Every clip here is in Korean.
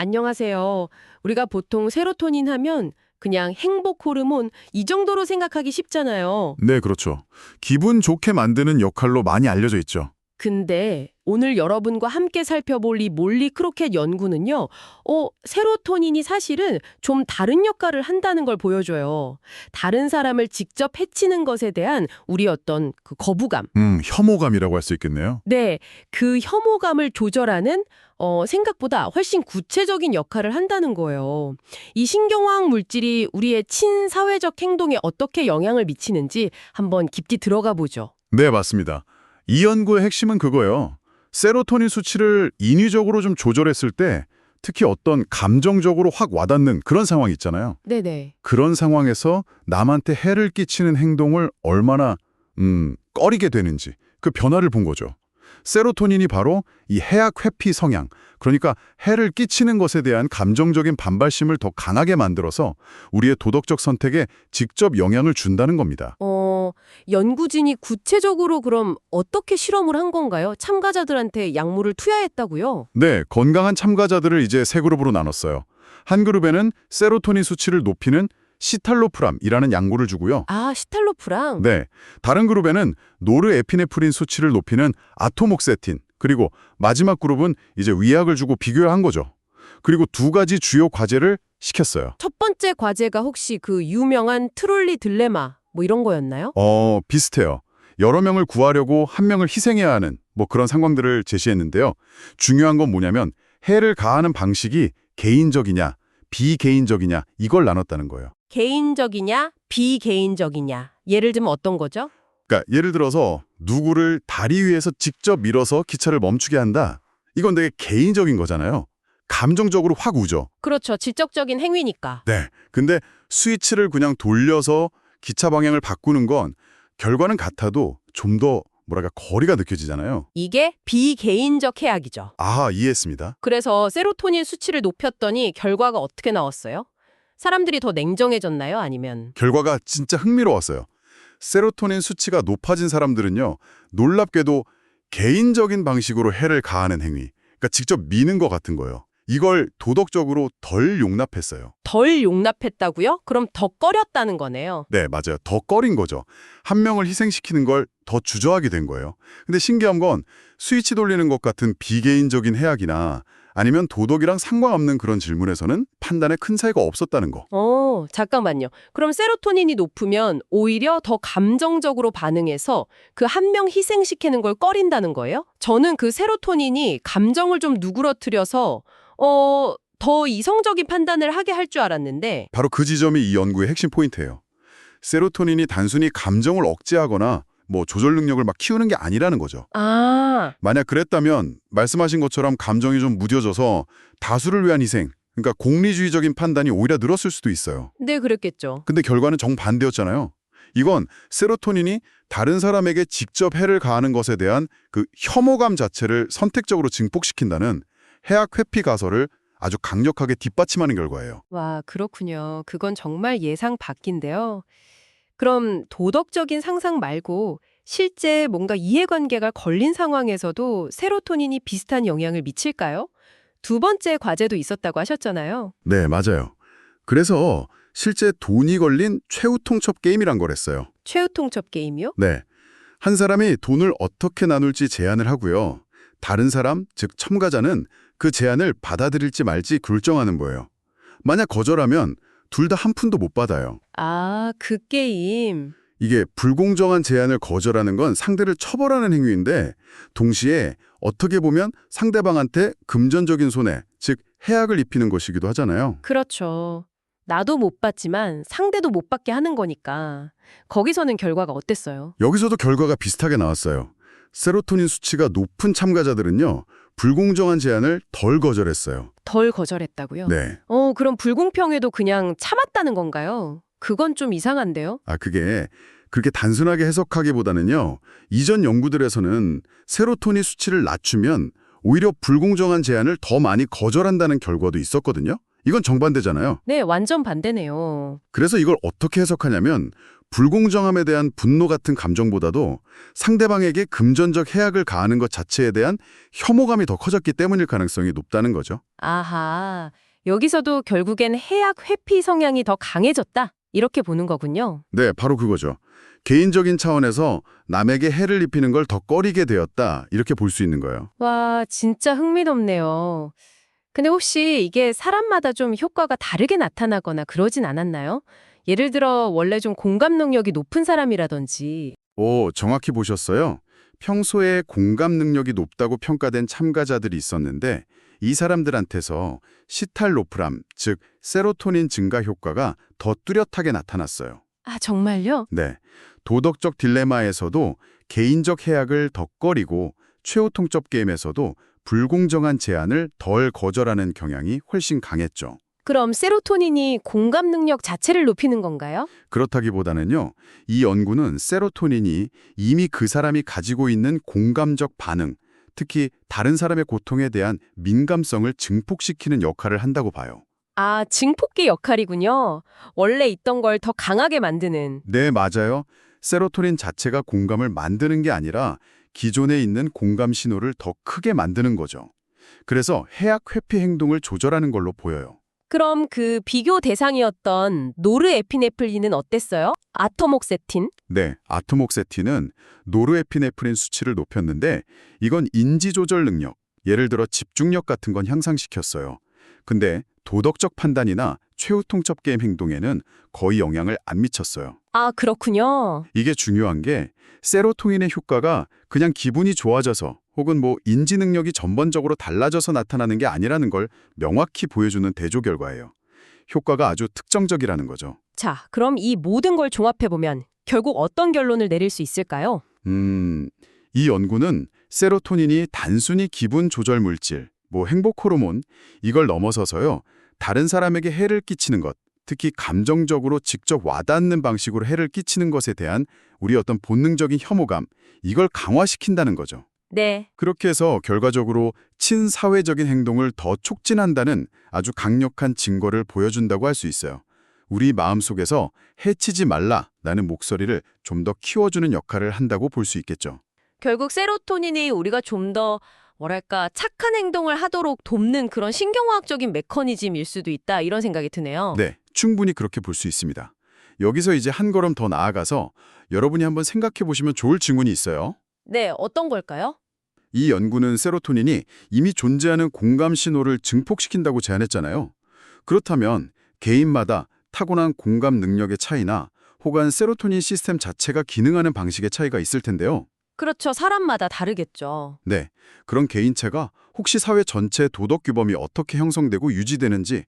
안녕하세요. 우리가 보통 세로토닌 하면 그냥 행복 호르몬 이 정도로 생각하기 쉽잖아요. 네, 그렇죠. 기분 좋게 만드는 역할로 많이 알려져 있죠. 근데 오늘 여러분과 함께 살펴볼 이 몰리 크로켓 연구는요. 어, 세로토닌이 사실은 좀 다른 역할을 한다는 걸 보여줘요. 다른 사람을 직접 해치는 것에 대한 우리 어떤 그 거부감. 음, 혐오감이라고 할 수 있겠네요. 네, 그 혐오감을 조절하는 어, 생각보다 훨씬 구체적인 역할을 한다는 거예요. 이 신경화학 물질이 우리의 친사회적 행동에 어떻게 영향을 미치는지 한번 깊이 들어가 보죠. 네, 맞습니다. 이 연구의 핵심은 그거예요. 세로토닌 수치를 인위적으로 좀 조절했을 때 특히 어떤 감정적으로 확 와닿는 그런 상황이 있잖아요. 네네. 그런 상황에서 남한테 해를 끼치는 행동을 얼마나 음, 꺼리게 되는지 그 변화를 본 거죠. 세로토닌이 바로 이 해악 회피 성향, 그러니까 해를 끼치는 것에 대한 감정적인 반발심을 더 강하게 만들어서 우리의 도덕적 선택에 직접 영향을 준다는 겁니다. 어, 연구진이 구체적으로 그럼 어떻게 실험을 한 건가요? 참가자들한테 약물을 투여했다고요? 네, 건강한 참가자들을 이제 세 그룹으로 나눴어요. 한 그룹에는 세로토닌 수치를 높이는 시탈로프람이라는 약물을 주고요. 아, 시탈로프랑? 네, 다른 그룹에는 노르에피네프린 수치를 높이는 아토목세틴, 그리고 마지막 그룹은 이제 위약을 주고 비교한 거죠. 그리고 두 가지 주요 과제를 시켰어요. 첫 번째 과제가 혹시 그 유명한 트롤리 딜레마 뭐 이런 거였나요? 어, 비슷해요. 여러 명을 구하려고 한 명을 희생해야 하는 뭐 그런 상황들을 제시했는데요. 중요한 건 뭐냐면 해를 가하는 방식이 개인적이냐, 비개인적이냐 이걸 나눴다는 거예요. 개인적이냐, 비개인적이냐. 예를 들면 어떤 거죠? 그러니까 예를 들어서 누구를 다리 위에서 직접 밀어서 기차를 멈추게 한다. 이건 되게 개인적인 거잖아요. 감정적으로 확 우죠. 그렇죠. 지적적인 행위니까. 네. 근데 스위치를 그냥 돌려서 기차 방향을 바꾸는 건 결과는 같아도 좀 더 뭐랄까 거리가 느껴지잖아요. 이게 비개인적 해악이죠. 아, 이해했습니다. 그래서 세로토닌 수치를 높였더니 결과가 어떻게 나왔어요? 사람들이 더 냉정해졌나요? 아니면 결과가 진짜 흥미로웠어요. 세로토닌 수치가 높아진 사람들은요. 놀랍게도 개인적인 방식으로 해를 가하는 행위, 그러니까 직접 미는 것 같은 거예요. 이걸 도덕적으로 덜 용납했어요. 덜 용납했다고요? 그럼 더 꺼렸다는 거네요. 네, 맞아요. 더 꺼린 거죠. 한 명을 희생시키는 걸 더 주저하게 된 거예요. 근데 신기한 건 스위치 돌리는 것 같은 비개인적인 해악이나 아니면 도덕이랑 상관없는 그런 질문에서는 판단에 큰 차이가 없었다는 거. 어, 잠깐만요. 그럼 세로토닌이 높으면 오히려 더 감정적으로 반응해서 그 한 명 희생시키는 걸 꺼린다는 거예요? 저는 그 세로토닌이 감정을 좀 누그러뜨려서 어, 더 이성적인 판단을 하게 할 줄 알았는데 바로 그 지점이 이 연구의 핵심 포인트예요. 세로토닌이 단순히 감정을 억제하거나 뭐 조절 능력을 막 키우는 게 아니라는 거죠. 아, 만약 그랬다면 말씀하신 것처럼 감정이 좀 무뎌져서 다수를 위한 희생, 그러니까 공리주의적인 판단이 오히려 늘었을 수도 있어요. 네, 그랬겠죠. 근데 결과는 정반대였잖아요. 이건 세로토닌이 다른 사람에게 직접 해를 가하는 것에 대한 그 혐오감 자체를 선택적으로 증폭시킨다는 해악 회피 가설을 아주 강력하게 뒷받침하는 결과예요. 와, 그렇군요. 그건 정말 예상 밖인데요. 그럼 도덕적인 상상 말고 실제 뭔가 이해관계가 걸린 상황에서도 세로토닌이 비슷한 영향을 미칠까요? 두 번째 과제도 있었다고 하셨잖아요. 네, 맞아요. 그래서 실제 돈이 걸린 최후 통첩 게임이란 걸 했어요. 최후 통첩 게임이요? 네. 한 사람이 돈을 어떻게 나눌지 제안을 하고요. 다른 사람, 즉 참가자는 그 제안을 받아들일지 말지 결정하는 거예요. 만약 거절하면 둘 다 한 푼도 못 받아요. 아, 그 게임. 이게 불공정한 제안을 거절하는 건 상대를 처벌하는 행위인데 동시에 어떻게 보면 상대방한테 금전적인 손해, 즉 해악을 입히는 것이기도 하잖아요. 그렇죠. 나도 못 받지만 상대도 못 받게 하는 거니까. 거기서는 결과가 어땠어요? 여기서도 결과가 비슷하게 나왔어요. 세로토닌 수치가 높은 참가자들은요. 불공정한 제안을 덜 거절했어요. 덜 거절했다고요? 네. 어, 그럼 불공평에도 그냥 참았다는 건가요? 그건 좀 이상한데요? 아, 그게 그렇게 단순하게 해석하기보다는요. 이전 연구들에서는 세로토닌 수치를 낮추면 오히려 불공정한 제안을 더 많이 거절한다는 결과도 있었거든요. 이건 정반대잖아요. 네, 완전 반대네요. 그래서 이걸 어떻게 해석하냐면 불공정함에 대한 분노 같은 감정보다도 상대방에게 금전적 해악을 가하는 것 자체에 대한 혐오감이 더 커졌기 때문일 가능성이 높다는 거죠. 아하, 여기서도 결국엔 해악 회피 성향이 더 강해졌다. 이렇게 보는 거군요. 네, 바로 그거죠. 개인적인 차원에서 남에게 해를 입히는 걸 더 꺼리게 되었다. 이렇게 볼 수 있는 거예요. 와, 진짜 흥미롭네요. 근데 혹시 이게 사람마다 좀 효과가 다르게 나타나거나 그러진 않았나요? 예를 들어 원래 좀 공감 능력이 높은 사람이라든지 오, 정확히 보셨어요? 평소에 공감 능력이 높다고 평가된 참가자들이 있었는데 이 사람들한테서 시탈로프람, 즉 세로토닌 증가 효과가 더 뚜렷하게 나타났어요. 아, 정말요? 네. 도덕적 딜레마에서도 개인적 해악을 더 꺼리고 최후 통첩 게임에서도 불공정한 제안을 덜 거절하는 경향이 훨씬 강했죠. 그럼 세로토닌이 공감 능력 자체를 높이는 건가요? 그렇다기보다는요, 이 연구는 세로토닌이 이미 그 사람이 가지고 있는 공감적 반응, 특히 다른 사람의 고통에 대한 민감성을 증폭시키는 역할을 한다고 봐요. 아, 증폭기 역할이군요. 원래 있던 걸 더 강하게 만드는. 네, 맞아요. 세로토닌 자체가 공감을 만드는 게 아니라 기존에 있는 공감 신호를 더 크게 만드는 거죠. 그래서 해악 회피 행동을 조절하는 걸로 보여요. 그럼 그 비교 대상이었던 노르에피네플린은 어땠어요? 아토목세틴? 네, 아토목세틴은 노르에피네프린 수치를 높였는데 이건 인지 조절 능력, 예를 들어 집중력 같은 건 향상시켰어요. 근데 도덕적 판단이나 최후 통첩 게임 행동에는 거의 영향을 안 미쳤어요. 아, 그렇군요. 이게 중요한 게 세로토닌의 효과가 그냥 기분이 좋아져서 혹은 뭐 인지 능력이 전반적으로 달라져서 나타나는 게 아니라는 걸 명확히 보여주는 대조 결과예요. 효과가 아주 특정적이라는 거죠. 자, 그럼 이 모든 걸 종합해보면 결국 어떤 결론을 내릴 수 있을까요? 음, 이 연구는 세로토닌이 단순히 기분 조절 물질, 뭐 행복 호르몬 이걸 넘어서서요. 다른 사람에게 해를 끼치는 것, 특히 감정적으로 직접 와닿는 방식으로 해를 끼치는 것에 대한 우리 어떤 본능적인 혐오감, 이걸 강화시킨다는 거죠. 네. 그렇게 해서 결과적으로 친사회적인 행동을 더 촉진한다는 아주 강력한 증거를 보여준다고 할 수 있어요. 우리 마음속에서 해치지 말라라는 목소리를 좀 더 키워주는 역할을 한다고 볼 수 있겠죠. 결국 세로토닌이 우리가 좀더 뭐랄까 착한 행동을 하도록 돕는 그런 신경화학적인 메커니즘일 수도 있다 이런 생각이 드네요. 네, 충분히 그렇게 볼 수 있습니다. 여기서 이제 한 걸음 더 나아가서 여러분이 한번 생각해 보시면 좋을 질문이 있어요. 네, 어떤 걸까요? 이 연구는 세로토닌이 이미 존재하는 공감 신호를 증폭시킨다고 제안했잖아요. 그렇다면 개인마다 타고난 공감 능력의 차이나 혹은 세로토닌 시스템 자체가 기능하는 방식의 차이가 있을 텐데요. 그렇죠. 사람마다 다르겠죠. 네, 그런 개인체가 혹시 사회 전체 도덕 규범이 어떻게 형성되고 유지되는지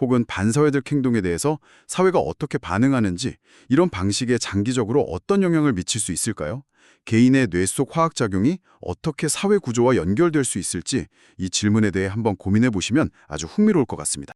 혹은 반사회적 행동에 대해서 사회가 어떻게 반응하는지 이런 방식에 장기적으로 어떤 영향을 미칠 수 있을까요? 개인의 뇌 속 화학작용이 어떻게 사회 구조와 연결될 수 있을지 이 질문에 대해 한번 고민해 보시면 아주 흥미로울 것 같습니다.